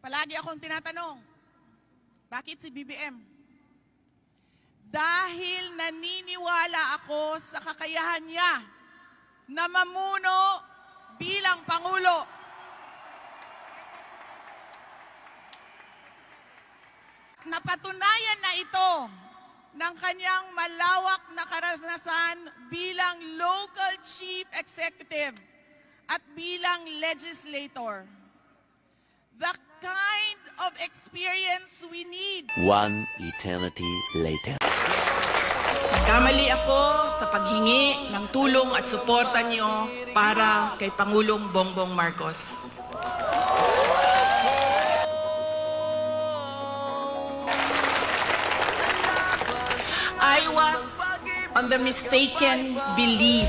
Palagi akong tinatanong, bakit si BBM? Dahil naniniwala ako sa kakayahan niya na mamuno bilang Pangulo. Napatunayan na ito ng kanyang malawak na karanasan bilang local chief executive at bilang legislator. The kind of experience we need One eternity later. Nagkamali ako sa paghingi ng tulong at suporta niyo para kay Pangulong Bongbong Marcos. I was on the mistaken belief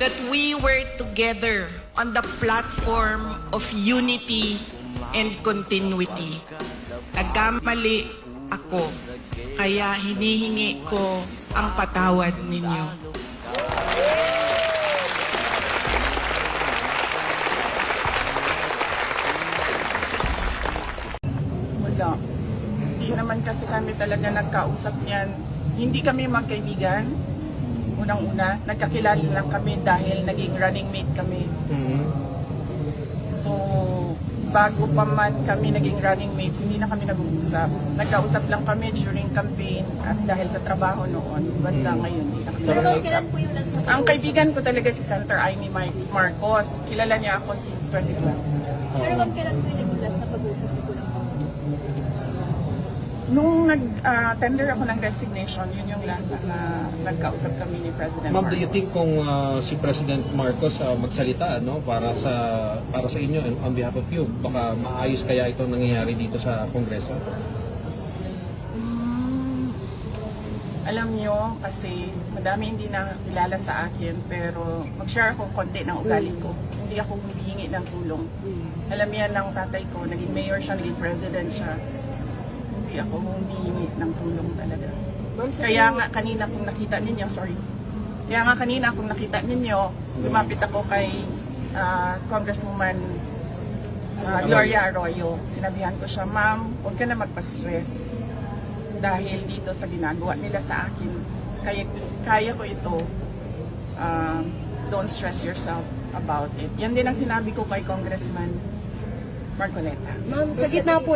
that we were together on the platform of unity and continuity. Nagkamali ako, kaya hinihingi ko ang patawad ninyo. Wala. Hindi naman kasi kami talaga nagkausap niyan. Hindi kami magkaibigan. Unang-una, nagkakilala lang kami dahil naging running mate kami. So, bago pa man kami naging running mates, hindi na kami nag-uusap. Nagkausap lang kami during campaign at dahil sa trabaho noon, banda ngayon, hindi na kami Pero nag-uusap. kailan po yung last na Ang kaibigan ko talaga si Senator Amy Mike Marcos. Kilala niya ako since 2012. Pero ma'am, kailan po yung last na pag-uusap niyo po ng Pangulo? Nung nag-tender ako ng resignation, yun yung last na, na nagkausap kami ni President Ma'am, do you Marcos. think kung ah, si President Marcos ah, magsalita no para sa para sa inyo and on behalf of you, baka maayos kaya itong nangyayari dito sa Kongreso? Mm, alam nyo, kasi madami hindi nakakilala sa akin, pero mag-share ako konti ng ugali ko. Hindi ako humihingi ng tulong. Alam yan ng tatay ko, naging mayor siya, naging president siya. Hindi ako humihingi ng tulong talaga. Kaya nga kanina kung nakita ninyo, sorry. Kaya nga kanina kung nakita ninyo, lumapit ako kay ah, Congresswoman ah, Gloria Arroyo. Sinabihan ko siya, ma'am, huwag ka na magpa-stress. Dahil dito sa ginagawa nila sa akin, kaya, kaya ko ito. Um, don't stress yourself about it. Yan din ang sinabi ko kay Congressman Marcoleta. Ma'am, sa gitna po